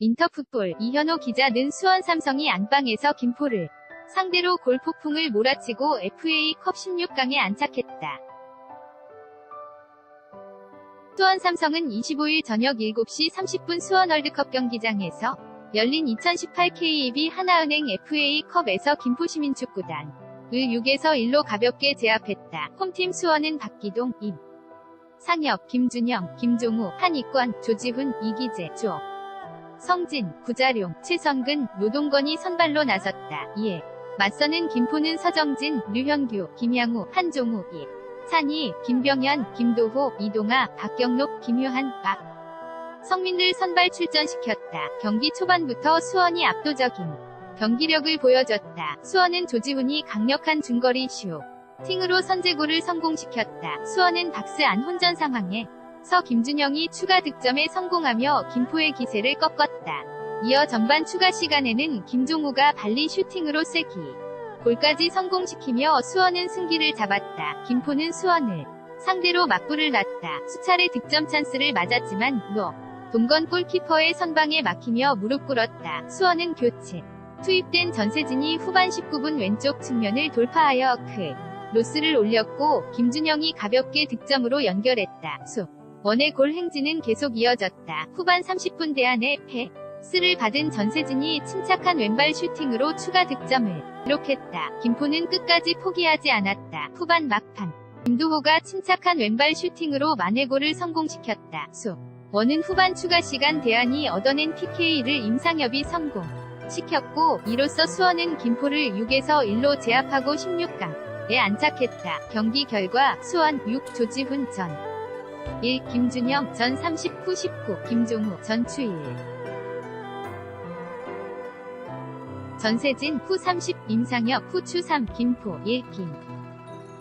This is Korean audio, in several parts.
인터풋볼 이현호 기자는 수원 삼성이 안방에서 김포를 상대로 골폭풍을 몰아치고 FA컵 16강에 안착했다. 수원 삼성은 25일 저녁 7시 30분 수원 월드컵 경기장에서 열린 2018 KEB 하나은행 FA컵에서 김포시민축구단 을 6에서 1로 가볍게 제압했다. 홈팀 수원은 박기동, 임, 상혁, 김준영, 김종우, 한익권, 조지훈, 이기재, 조, 성진, 구자룡, 최성근, 노동건이 선발로 나섰다. 이에 맞서는 김포는 서정진, 류현규, 김양우, 한종우, 이, 찬희, 김병현, 김도호, 이동아, 박경록, 김효한, 박 성민을 선발 출전시켰다. 경기 초반부터 수원이 압도적인 경기력을 보여줬다. 수원은 조지훈이 강력한 중거리 슈 팅으로 선제골을 성공시켰다. 수원은 박스 안 혼전 상황에 서 김준영이 추가 득점에 성공하며 김포의 기세를 꺾었다. 이어 전반 추가 시간에는 김종우가 발리 슈팅으로 세기 골까지 성공시키며 수원은 승기를 잡았다. 김포는 수원을 상대로 맞불을 놨다. 수차례 득점 찬스를 맞았지만 노 동건 골키퍼의 선방에 막히며 무릎 꿇었다. 수원은 교체 투입된 전세진이 후반 19분 왼쪽 측면을 돌파하여 크 로스를 올렸고 김준영이 가볍게 득점으로 연결했다. 수 원의 골 행진은 계속 이어졌다. 후반 30분 대안에 패스를 받은 전세진이 침착한 왼발 슈팅으로 추가 득점을 기록했다. 김포는 끝까지 포기하지 않았다. 후반 막판 김두호가 침착한 왼발 슈팅으로 만회골을 성공시켰다. 수 원은 후반 추가 시간 대안이 얻어낸 PK를 임상엽이 성공시켰고 이로써 수원은 김포를 6에서 1로 제압하고 16강에 안착했다. 경기 결과 수원 6 조지훈 전 1 김준영 전 39 19 김종우 전 추일 전세진 후 30 임상혁 후 추3 김포 1 김.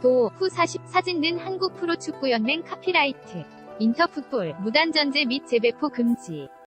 도, 후 40, 사진는 한국 프로축구연맹 카피라이트. 인터풋볼, 무단전제 및 재배포 금지.